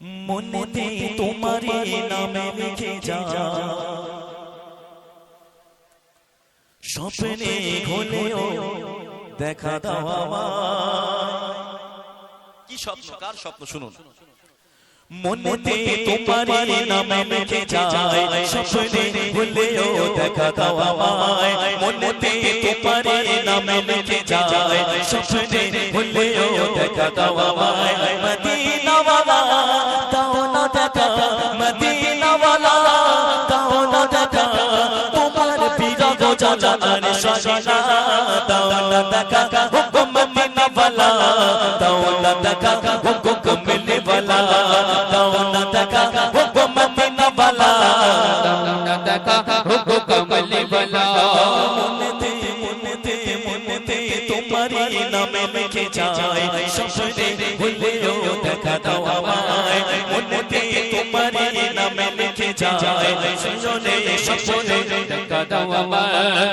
মনেতে তোমারই নামে লিখে যা। স্বপ্নে ঘলেও দেখা দাও কি স্বপ্ন? কার স্বপ্ন? শুনুন। মনেতে তোমারই নামে লিখে যায় স্বপ্নে ভুলেও দেখা দাও মনেতে তোমারই নামে লিখে যায় স্বপ্নে ভুলেও দেখা দাও জানার সজনা দাও না দেখা হুকুম মদিনা ওয়ালা দাও না দেখা হুকুম মিলে ওয়ালা দাও না দেখা হুকুম মদিনা ওয়ালা মনেতে মনেতে মনেতে তোমারই নামে লিখে যায় স্বপ্নে ভুলেও দেখা দাও আমায় মনেতে তোমারই নামে লিখে যায় দেখা দাও আমায়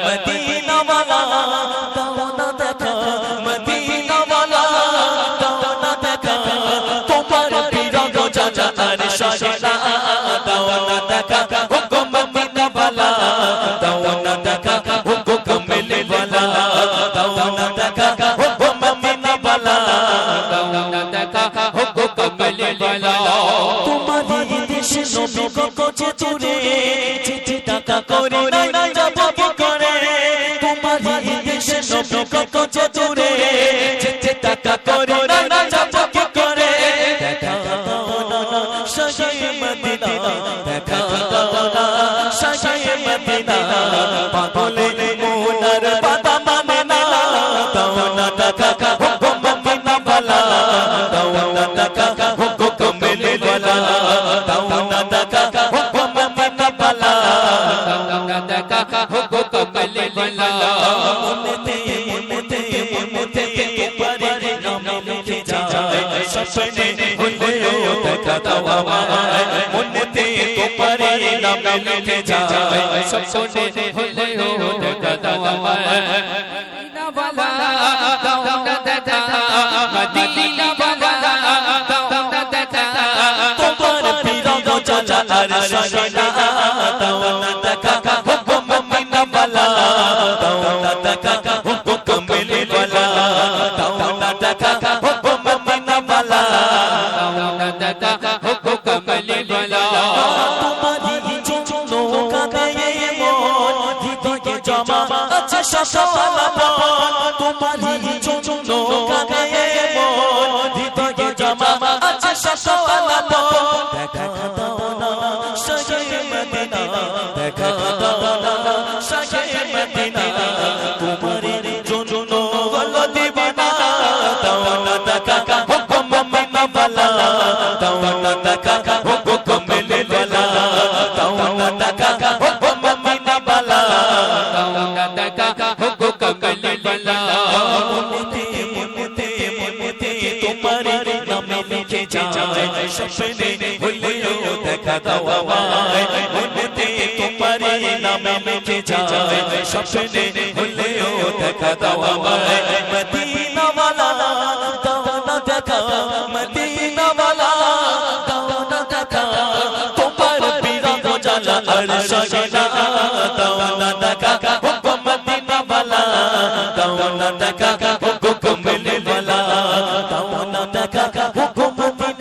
তোমারই দেশে নবী কচে চুরে চিঠি টাকা করে না যাব কি করে তোমারই দেশে নবী কচে চুরে চিঠি টাকা করে না যাব কি করে দেখা সাজে মদিনা দেখা সাজে মদিনা পাগলে মোনার পাতা মানে না দাও না দেখা হুকুম মদিনা বালা দাও না দেখা মনেতে মনেতে মনেতে তোমারে নাম লিখে যায় স্বপ্নে হলেও দেখা দাও আমায় মনেতে তোমারে নাম লিখে যায় স্বপ্নে হলেও দেখা দাও আমায় তোমার বিরহ জানার সজনা তোমারই জন্য কাঁদে মন হৃদয়ে জমা আছে শশালা তোমারই জন্য কাঁদে মন হৃদয়ে জমা আছে শশালা দেখা দাও না সাজে মদিনা দেখা দাও না সাজে মদিনা দাও না দেখা হুকুম মদিনা বালা মনেতে মনেতে মনেতে তোমার নামে লিখে যায় স্বপ্নে হলেও দেখা দাও আমায় তোমার নামে লিখে যায় স্বপ্নে হলেও দেখা দাও মদিনা ওয়ালা দাও দেখা মদিনা দেখা